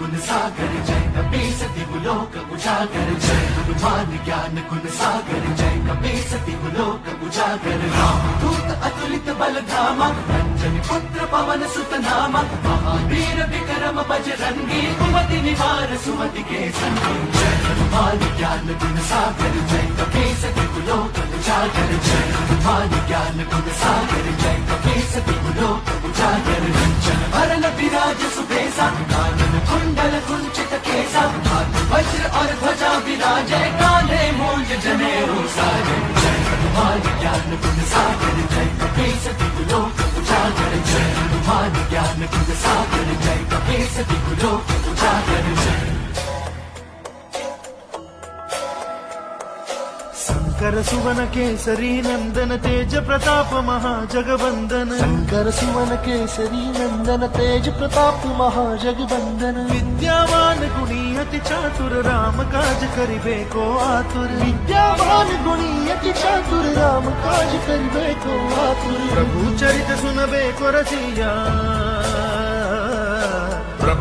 ज्ञान गुण सागर जय कपी सती लोक उजागर जय हनुमान ज्ञान गुण सागर जय कपी सती लोक उजागर राम दूत अतुलित बल धामा अंजन पुत्र पवन सुत नामा महावीर विक्रम बजरंगी कुमति निवार सुमति के संगी जय हनुमान ज्ञान गुण सागर जय कपी सती लोक उजागर जय हनुमान ज्ञान गुण सागर जय कपी सती लोक उजागर जय शंकर सुवन केसरी नंदन तेज प्रताप महाजगवंदन शंकर सुवन केसरी नंदन तेज प्रताप महाजगबंदन। विद्यावान गुणी अति चातुर राम काज करिबे को आतुर। विद्यावान गुणी अति चातुर राम काज करिबे को आतुर। प्रभु चरित सुनबे को रसिया।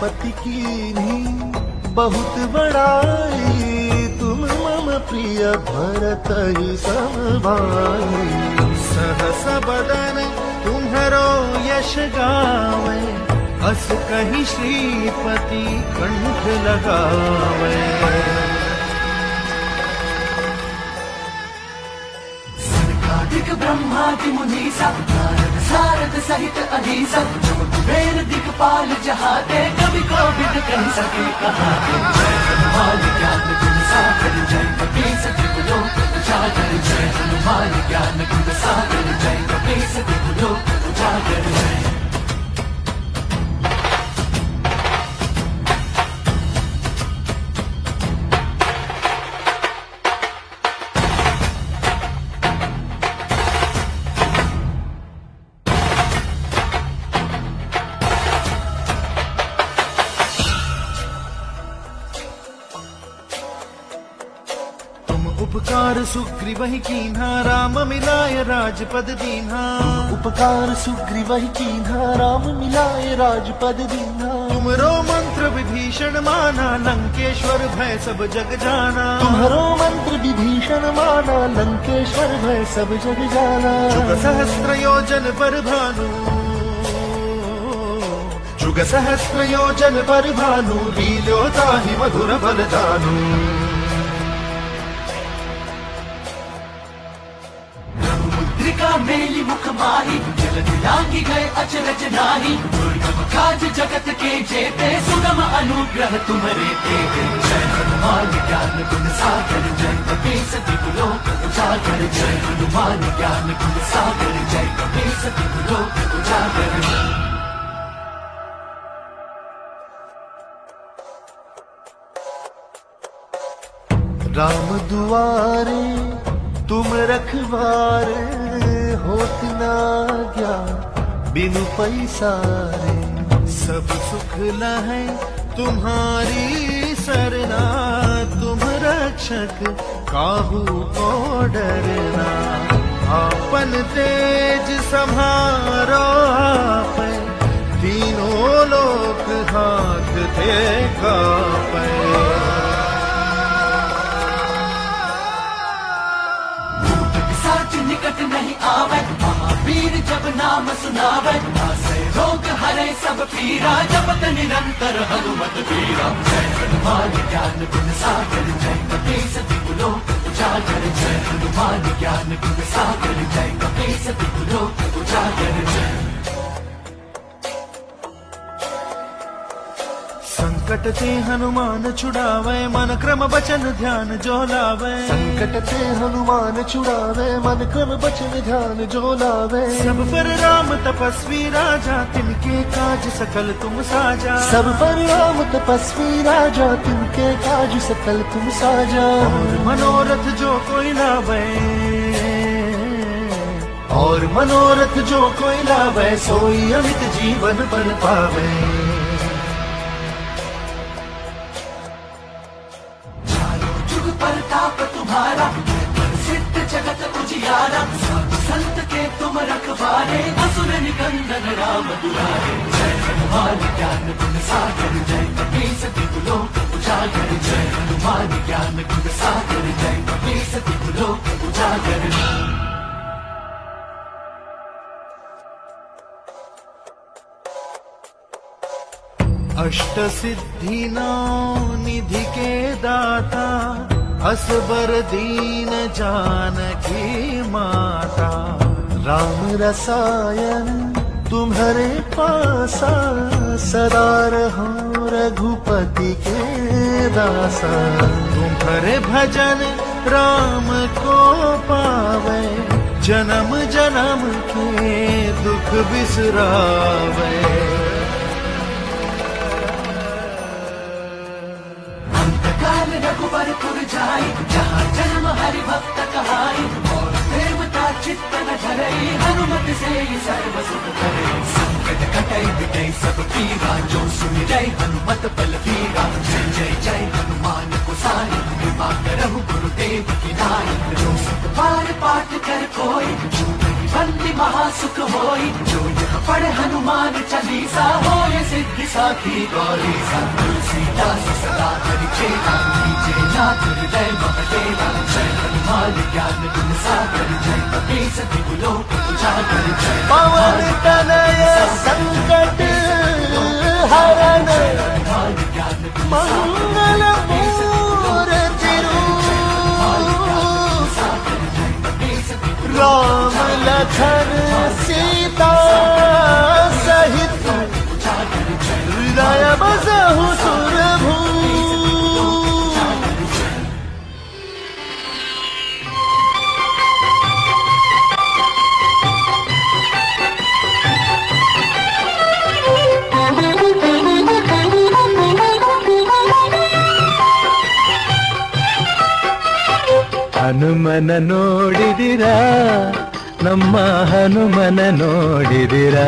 रघुपति की नहीं, बहुत बड़ाई तुम मम प्रिय भरत समभाई सहस बदन तुम्हारो यश गावे अस कहीं श्रीपति कंठ लगावे। ब्रह्मादि मुनीसा नारद सारद सहित अहिसा कुबेर दिखपाल जहाते कवि को विद कह सके कहा जय हनुमान ज्ञान गुण सागर जय कपीस लोक उजागर जय। हनुमान ज्ञान गुण सागर जय कपीस लोक उजागर जय। उपकार सुग्रीव कीन्हा राम मिलाय राजपद दीन्हा। उपकार सुग्रीव कीन्हा राम मिलाए राजपद दीन्हा। तुमरो मंत्र विभीषण माना लंकेश्वर भय सब जग जाना। तुम्हारो मंत्र विभीषण माना लंकेश्वर भय सब जग जाना। जुग सहस्त्र योजन पर भानु। जुग सहस्त्र योजन पर भानु लीलो ताहि मधुर बल दिलांगी गए अचरज नाही काज जगत के जेते, सुगम अनुग्रह तुम्हारे तेते जय हनुमान ज्ञान गुण सागर, जय कपीस उजागर जय हनुमान ज्ञान गुण सागर, जय कपीस उजागर राम दुआरे, तुम रखवारे होत ना गया बिनु पैसारे सब सुख लहै तुम्हारी सरना, तुम रक्षक काहू को डरना। आपन तेज सम्हारो आप, तीनों लोक हाथ थे कापे। निकट नहीं आवे। महावीर जब नाम सुनावे से रोग हरे सब पीरा जपत निरंतर हनुमत पीरा। जय हनुमान ज्ञान गुण सागर, जय कपीस तिगुलो उजागर। जय हनुमान ज्ञान गुण सागर, जय कपीस तिगुलो उजागर। जय संकट ते हनुमान छुड़ावे मन क्रम बचन ध्यान जो लावे। संकट ते हनुमान छुड़ावे मन क्रम बचन ध्यान जो लावे। सब पर राम तपस्वी राजा तिनके काज सकल तुम साजा। सब पर राम तपस्वी राजा तिनके काज सकल तुम साजा। और मनोरथ जो कोई लावे। और मनोरथ जो कोई लावे सोई अमित जीवन बन पावे। जुग परताप तुम्हारा, सिद्ध जगत उजियारा, संत के तुम रखवारे, असुर निकंदन राम दुलारे। जय हनुमान ज्ञान गुण सागर, जय कपीस तिगुलो उजागर। जय हनुमान ज्ञान गुण सागर, जय कपीस तिगुलो उजागर। अष्ट सिद्धि नौ निधि के दाता असबर दीन जानकी माता, राम रसायन तुम्हारे पासा, सदा रहो रघुपति के दासा। तुम्हारे भजन राम को पावे, जन्म जन्म के दुख बिसरावे। अंतकाल रघुवर पुर जाई। जहाँ जन्म हरि भक्त कहाई। और देवता चित्त न धरई। हनुमत से सर्व सुख करे। संकट कटई बिटई सब पीरा। जो सुन जय हनुमत बल वीरा जय जय जय हनुमान को साई कृपा करहु गुरुदेव की नाई जो सत बार पाठ कर कोई बंदी महासुख होई जो यह पढ़े हनुमान चालीसा हो सिद्धि साखी गौरी सा तुलसीदास सदा हरि चेता नीचे नाथ हृदय महतेरा जय हनुमान ज्ञान गुण सागर जय कपीस तिगुलो जागर जय पवन तनय ಹನುಮನ ನೋಡಿದಿರಾ ನಮ್ಮ ಹನುಮನ ನೋಡಿದಿರಾ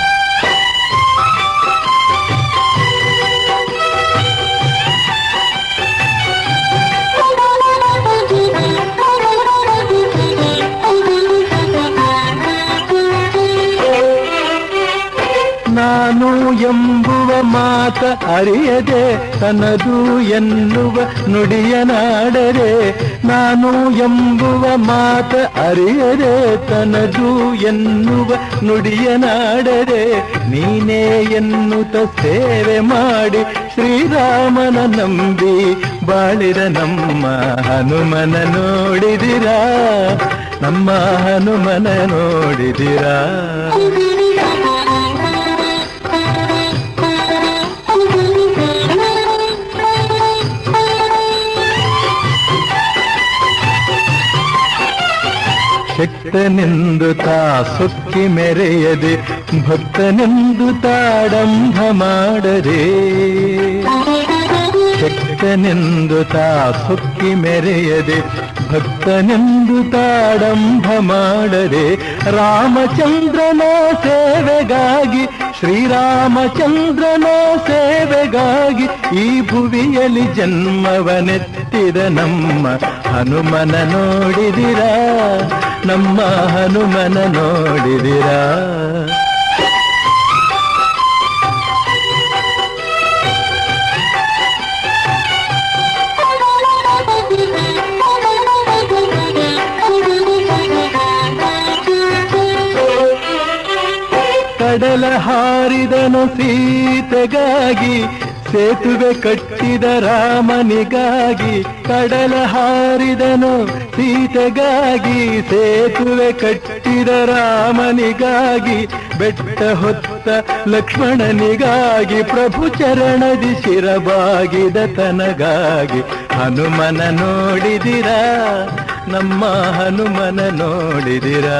ಎಂಬುವ ಮಾತ ಅರಿಯದೆ ತನದು ಎನ್ನುವ ನುಡಿಯನಾಡರೆ ನಾನು ಎಂಬುವ ಮಾತ ಅರಿಯದೆ ತನದು ಎನ್ನುವ ನುಡಿಯನಾಡರೆ ನೀನೇ ಎನ್ನುತ್ತ ಸೇವೆ ಮಾಡಿ ಶ್ರೀರಾಮನ ನಂಬಿ ಬಾಳಿರ ನಮ್ಮ ಹನುಮನ ನೋಡಿದಿರಾ, ನಮ್ಮ ಹನುಮನ ನೋಡಿದಿರಾ. ಶಕ್ತನೆಂದು ತಾ ಸುತ್ತಿ ಮೆರೆಯದೆ, ಭಕ್ತನೆಂದು ತಾಡಂಭ ಮಾಡರೆ ಶಕ್ತನೆಂದು ತಾ ಸುತ್ತಿ ಮೆರೆಯದೆ, ಭಕ್ತನೆಂದು ತಾಡಂಭ ಮಾಡರೆ ರಾಮಚಂದ್ರನ ಸೇವೆಗಾಗಿ, ಶ್ರೀರಾಮಚಂದ್ರನ ಸೇವೆಗಾಗಿ ಈ ಭುವಿಯಲ್ಲಿ ಜನ್ಮವನೆತ್ತಿದ ನಮ್ಮ ಹನುಮನ ನೋಡಿದಿರಾ? ನಮ್ಮ ಹನುಮನ ನೋಡಿದಿರಾ? ಕಡಲ ಹಾರಿದನು ಸೀತೆಗಾಗಿ ಸೇತುವೆ ಕಟ್ಟಿದ ರಾಮನಿಗಾಗಿ ಕಡಲ ಹಾರಿದನು, ಸೀತೆಗಾಗಿ ಸೇತುವೆ ಕಟ್ಟಿದ ರಾಮನಿಗಾಗಿ ಬೆಟ್ಟ ಹೊತ್ತ ಲಕ್ಷ್ಮಣನಿಗಾಗಿ ಪ್ರಭು ಚರಣದಿ ಶಿರಬಾಗಿದ ತನಗಾಗಿ. ಹನುಮನ ನೋಡಿದಿರಾ, ನಮ್ಮ ಹನುಮನ ನೋಡಿದಿರಾ.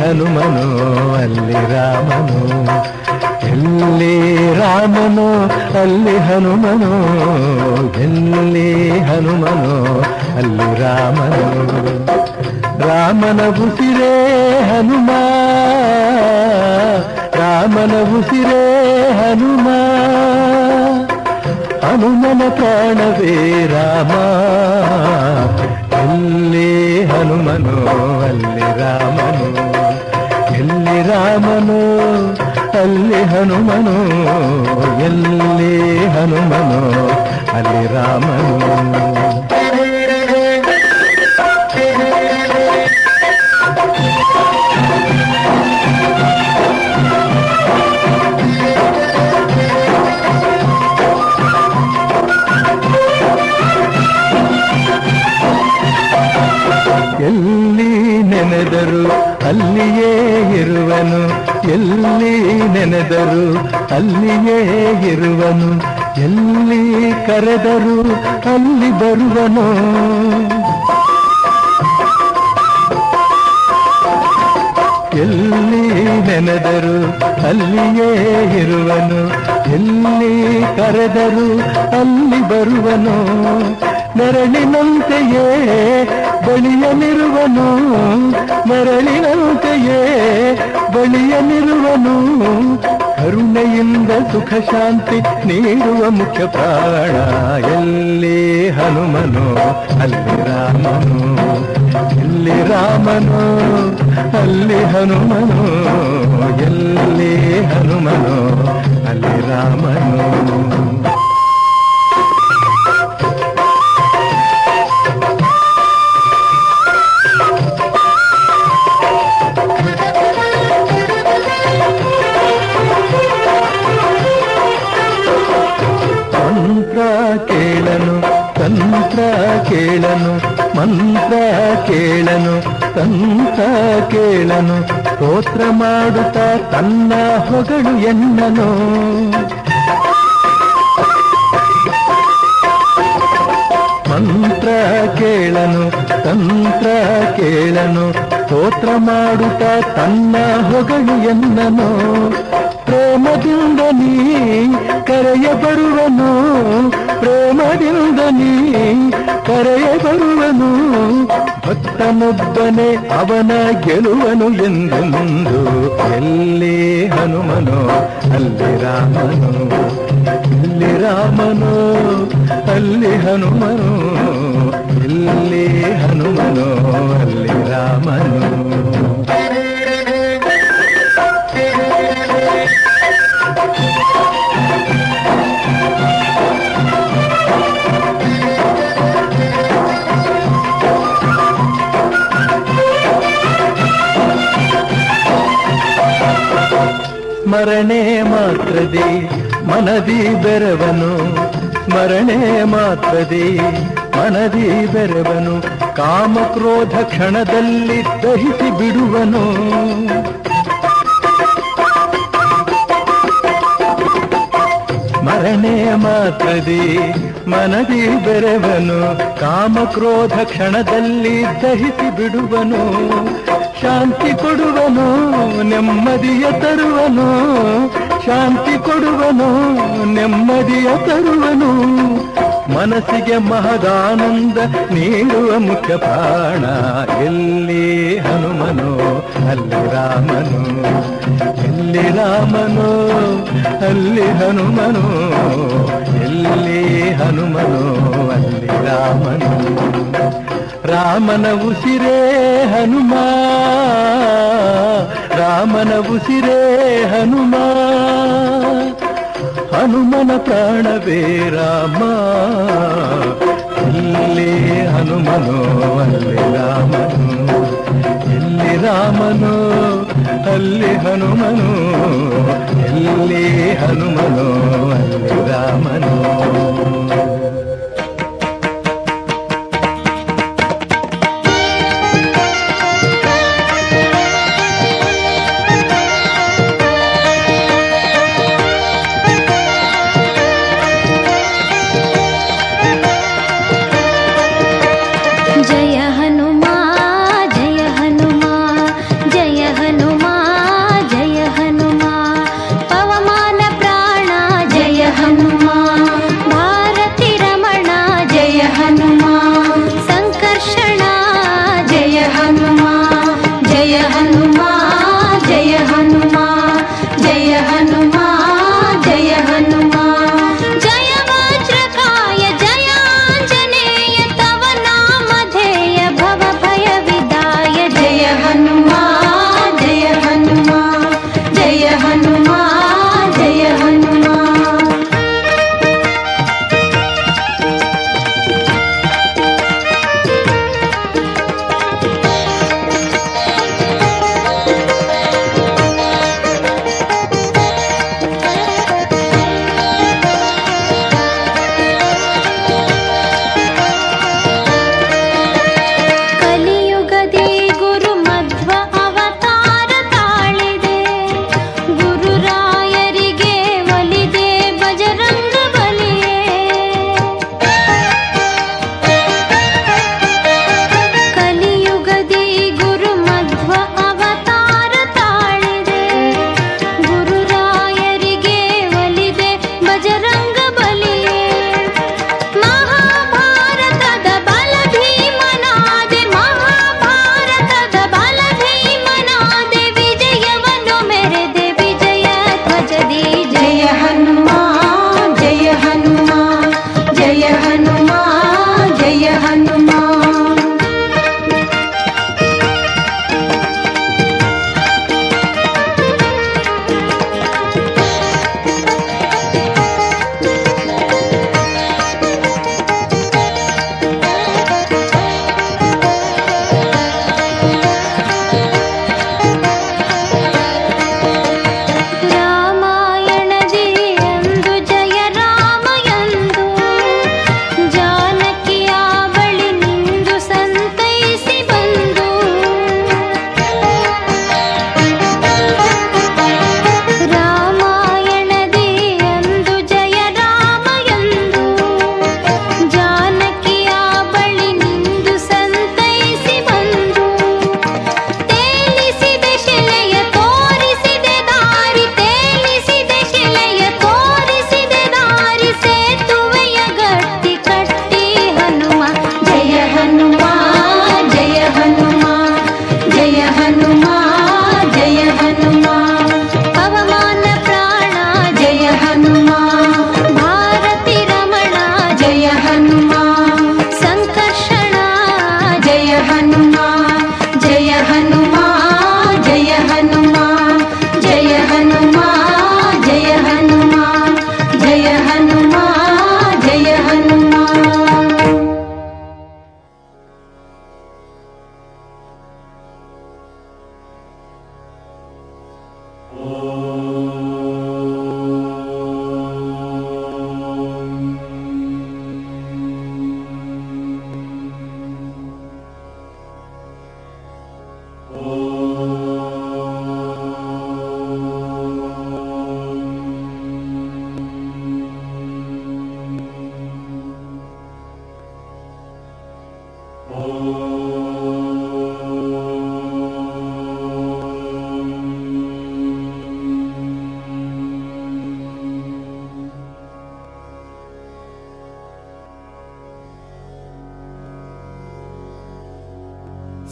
హనుమను అల్లి రామను ఎల్లి రామను అల్లి హనుమను ఎల్లి హనుమను అల్లి రామను. రామన ఉసిరే హనుమా రామన ఉసిరే హనుమా హనుమన ప్రాణవే రామా ఎల్లే హనుమను అల్లి రామను. ರಾಮನು ಎಲ್ಲಿ ರಾಮನು ಅಲ್ಲಿ ಹನುಮನು ಎಲ್ಲಿ ಹನುಮನು ಅಲ್ಲಿ ರಾಮನು ನೆನೆದರು ಅಲ್ಲಿಯೇ ಇರುವನು, ಎಲ್ಲಿ ಕರೆದರು ಅಲ್ಲಿ ಬರುವನು. ಎಲ್ಲಿ ನೆನೆದರು ಅಲ್ಲಿಯೇ ಇರುವನು, ಎಲ್ಲಿ ಕರೆದರು ಅಲ್ಲಿ ಬರುವನು. ನೆರಳಿನಂತೆಯೇ ಬಳಿಯನಿರುವನು ಮರಳಿನಂತೆಯೇ. ಬಳಿಯನಿರುವನು ಕರುಣೆಯಿಂದ ಸುಖ ಶಾಂತಿ ನೀಡುವ ಮುಖ್ಯ ಪ್ರಾಣ. ಎಲ್ಲಿ ಹನುಮನು, ಅಲ್ಲಿ ರಾಮನು. ಎಲ್ಲಿ ರಾಮನು, ಅಲ್ಲಿ ಹನುಮನು. ಎಲ್ಲಿ ಹನುಮನು, ಅಲ್ಲಿ ರಾಮನು. ಕೇಳನು ಮಂತ್ರ ಕೇಳನು ತಂತ್ರ ಕೇಳನು ಸ್ತೋತ್ರ ಮಾಡುತ್ತಾ ತನ್ನ ಹೊಗಳು ಎನ್ನನು. ಮಂತ್ರ ಕೇಳನು, ತಂತ್ರ ಕೇಳನು, ಸ್ತೋತ್ರ ಮಾಡುತ್ತ ತನ್ನ ಹೊಗಳು ಎನ್ನನು ಪ್ರೇಮದಿಂದ ನೀ ಕರೆಯ ಬರುವನು, ಪ್ರೇಮದಿಂದ ನೀ ಕರೆಯ ಬರುವನು. ಭಕ್ತನೊಬ್ಬನೇ ಅವನ ಗೆಲುವನು ಎಂದು ಮುಂದು ಎಲ್ಲಿ ಹನುಮನೋ, ಅಲ್ಲಿ ರಾಮನು. ಇಲ್ಲಿ ರಾಮನು ಅಲ್ಲಿ ಹನುಮನು ಇಲ್ಲಿ ಹನುಮನು ಅಲ್ಲಿ ರಾಮನು ಸ್ಮರಣೆ ಮಾತ್ರದಿ, ಮನದಿ ಬೆರವನು. ಸ್ಮರಣೆ ಮಾತ್ರದಿ, ಮನದಿ ಬೆರವನು. ಕಾಮ ಕ್ರೋಧ ಕ್ಷಣದಲ್ಲಿ ದಹಿಸಿ ಬಿಡುವನು. ಸ್ಮರಣೆ ಮಾತ್ರದಿ, ಮನದಿ ಬೆರವನು. ಕಾಮ ಕ್ರೋಧ ಕ್ಷಣದಲ್ಲಿ ದಹಿಸಿ ಬಿಡುವನು. ಶಾಂತಿ ಕೊಡುವನು, ನೆಮ್ಮದಿಯ ತರುವನು. ಶಾಂತಿ ಕೊಡುವನು, ನೆಮ್ಮದಿಯ ತರುವನು. ಮನಸ್ಸಿಗೆ ಮಹದಾನಂದ ನೀಡುವ ಮುಖ್ಯ ಪ್ರಾಣ ಎಲ್ಲಿ ಹನುಮನು, ಅಲ್ಲಿ ರಾಮನು. ಎಲ್ಲಿ ರಾಮನು, ಅಲ್ಲಿ ಹನುಮನು. ಎಲ್ಲಿ ಹನುಮನು, ಅಲ್ಲಿ ರಾಮನು. ರಾಮನ ಉಸಿರೇ ಹನುಮ ರಾಮನ ಉಸಿರೇ ಹನುಮ ಹನುಮನ ಪ್ರಾಣವೇ ರಾಮ ಎಲ್ಲಿ ಹನುಮನು ಅಲ್ಲಿ ರಾಮನು ಎಲ್ಲಿ ರಾಮನು ಅಲ್ಲಿ ಹನುಮನು ಎಲ್ಲಿ ಹನುಮನು ಅಲ್ಲಿ ರಾಮನು जय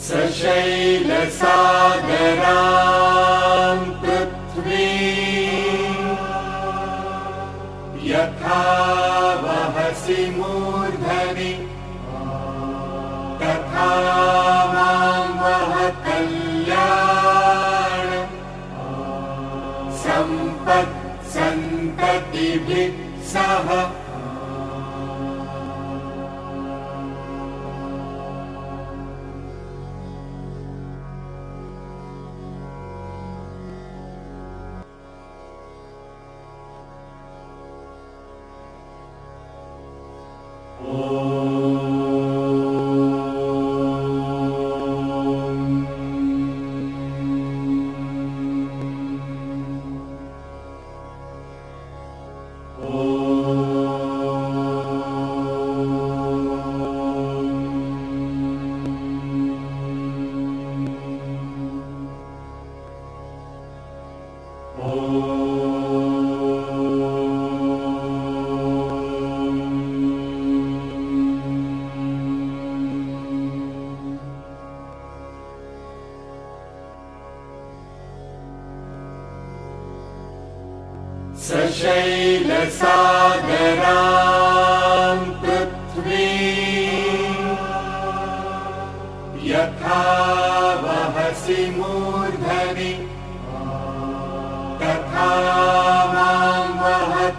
सशैलसागराम् पृथ्वी। यथा वहसि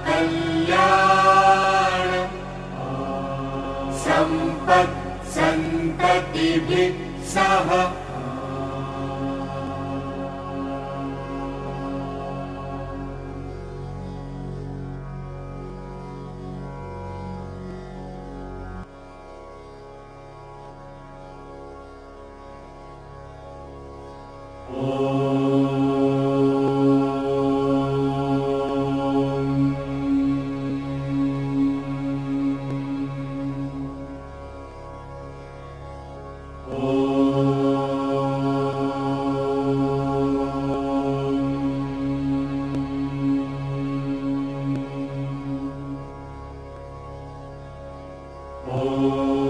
कल्याण। सम्पत् सन्ततिभिः सह Oh.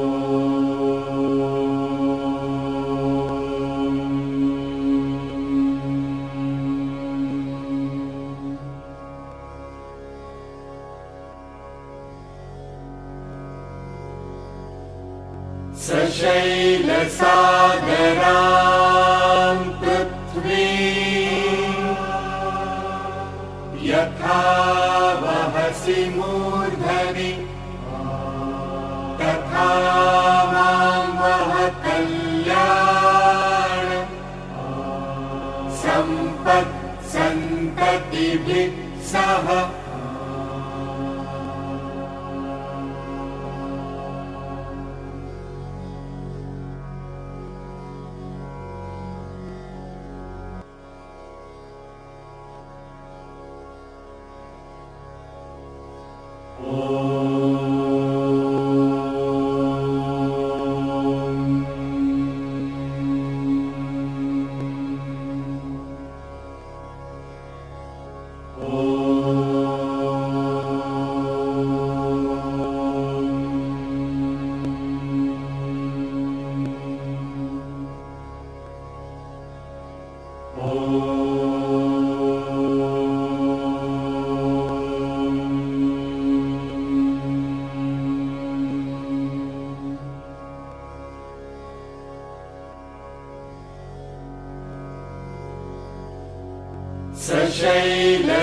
सशैलसागराम्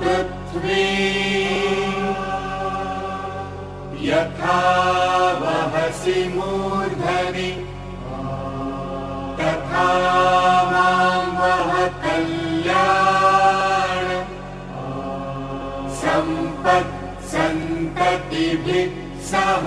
पृथ्वी। यथा वहसि मूर्धनि तथा मां वह कल्याण सम्पत् सन्ततिभिः सह